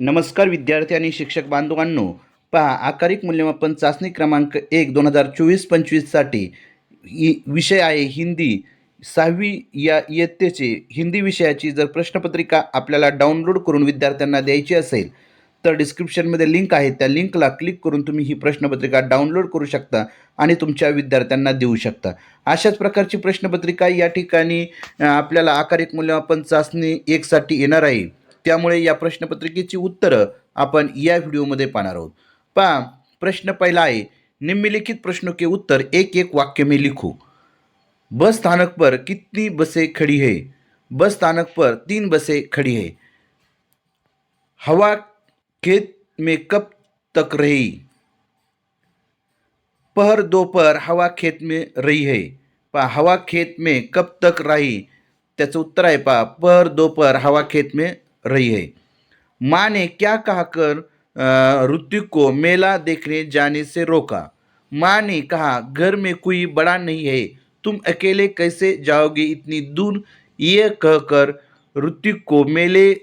नमस्कार विद्यार्थी आणि शिक्षक बांधवांनो पहा आकारिक मूल्यमापन चाचणी क्रमांक एक दोन हजार चोवीस पंचवीससाठी इ विषय आहे हिंदी. सहावी या इयत्तेचे हिंदी विषयाची जर प्रश्नपत्रिका आपल्याला डाउनलोड करून विद्यार्थ्यांना द्यायची असेल तर डिस्क्रिप्शनमध्ये लिंक आहे. त्या लिंकला क्लिक करून तुम्ही ही प्रश्नपत्रिका डाउनलोड करू शकता आणि तुमच्या विद्यार्थ्यांना देऊ शकता. अशाच प्रकारची प्रश्नपत्रिका या ठिकाणी आपल्याला आकारिक मूल्यमापन चाचणी एकसाठी येणार आहे. त्यामुळे या प्रश्नपत्रिकेची उत्तरं आपण या व्हिडिओमध्ये पाहणार आहोत. पहा प्रश्न पहिला आहे निम्नलिखित प्रश्नों के उत्तर एक एक वाक्य में लिखो. बस स्थानक पर कितनी बसें खड़ी है? बस स्थानक पर तीन बसें खड़ी है। हवा खेत में कब तक रही? पहर दोपहर हवा खेत में रही है। पहा हवा खेत में कब तक रही? त्याचं उत्तर आहे पहा पहर दोपहर हवा खेत में रही है। माँ ने क्या कहकर ऋतिक को मेला देखने जाने से रोका? माँ ने कहा, घर में कोई बड़ा नहीं है। तुम अकेले कैसे जाओगे इतनी दूर? ये कहकर ऋतिक को मेले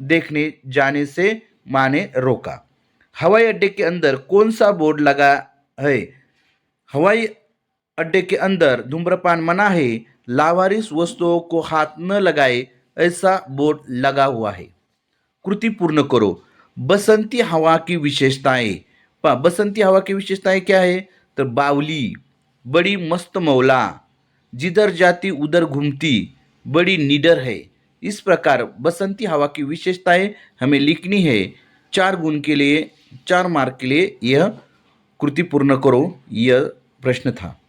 देखने जाने से माँ ने रोका। हवाई अड्डे के अंदर कौन सा बोर्ड लगा है? हवाई अड्डे के अंदर धूम्रपान मना है। लावारिस वस्तुओं को हाथ न लगाए ऐसा बोर्ड लगा हुआ है। कृति पूर्ण करो। बसंती हवा की विशेषताएँ। पा, बसंती हवा की विशेषताएँ क्या है? तो बावली, बड़ी मस्त मौला, जिधर जाती उधर घूमती, बड़ी निडर है। इस प्रकार बसंती हवा की विशेषताएँ हमें लिखनी है। चार गुण के लिए, चार मार्क के लिए यह कृति पूर्ण करो, यह प्रश्न था।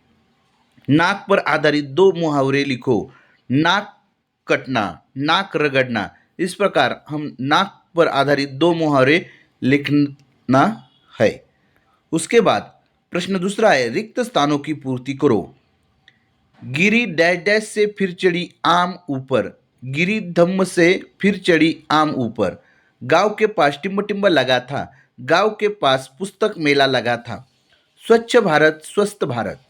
नाक पर आधारित दो मुहावरे लिखो। नाक कटना, नाक रगड़ना, इस प्रकार हम नाक पर आधारित दो मुहावरे लिखना है। उसके बाद प्रश्न दूसरा है, रिक्त स्थानों की पूर्ति करो। गिरी डैश डैश से फिर चढ़ी आम ऊपर, गिरी धम्म से फिर चढ़ी आम ऊपर। गाँव के पास टिम्ब टिम्ब लगा था, गाँव के पास पुस्तक मेला लगा था। स्वच्छ भारत, स्वस्थ भारत।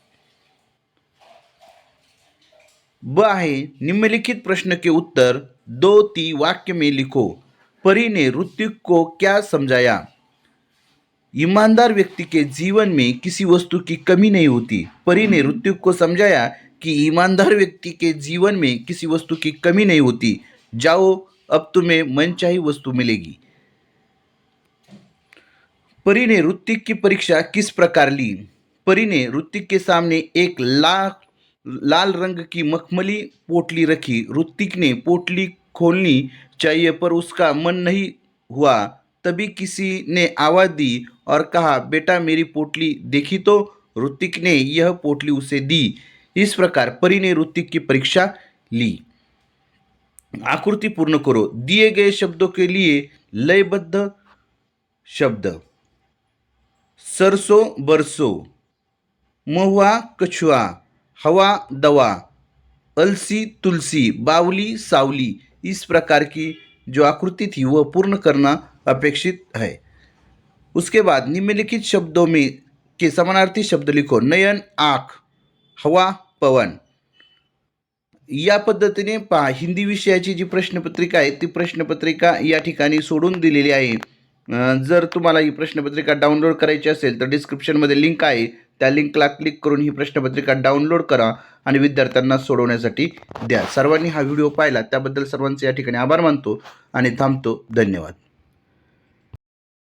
ब आहे निम्नलिखित प्रश्न के उत्तर दो ती वाक्य में लिखो। परी ने ऋतिक को क्या समझाया? ईमानदार व्यक्ति के जीवन में किसी वस्तु की कमी नहीं होती। परी ने ऋतिक को समझाया कि ईमानदार व्यक्ति के जीवन में किसी वस्तु की कमी नहीं होती। जाओ, अब तुम्हें मनचाही वस्तु मिलेगी। परी ने ऋतिक की परीक्षा किस प्रकार ली? परी ने ऋतिक के सामने एक लाख लाल रंग की मखमली पोटली रखी ऋतिक ने पोटली खोलनी चाहिए पर उसका मन नहीं हुआ। तभी किसी ने आवाज़ दी और कहा, बेटा, मेरी पोटली देखी तो? ऋतिक ने यह पोटली उसे दी। इस प्रकार परी ने ऋतिक की परीक्षा ली। आकृति पूर्ण करो। दिए गए शब्दों के लिए लयबद्ध शब्द। सरसों, बरसों। महुआ, कछुआ। हवा दवा अलसी तुलसी बावली सावली इस प्रकार की जो आकृति थी वह पूर्ण करना अपेक्षित है। उसके बाद निम्नलिखित शब्दों में के समानार्थी शब्द लिखो नयन आँख हवा पवन। या पद्धतीने पहा हिंदी विषयाची जी प्रश्नपत्रिका आहे ती प्रश्नपत्रिका या ठिकाणी सोडून दिलेली आहे. जर तुम्हाला ही प्रश्नपत्रिका डाउनलोड करायची असेल तर डिस्क्रिप्शनमध्ये लिंक आहे. त्या लिंकला क्लिक करून ही प्रश्नपत्रिका डाउनलोड करा आणि विद्यार्थ्यांना सोडवण्यासाठी द्या. सर्वांनी हा व्हिडिओ पाहिला त्याबद्दल सर्वांचे या ठिकाणी आभार मानतो आणि थांबतो. धन्यवाद.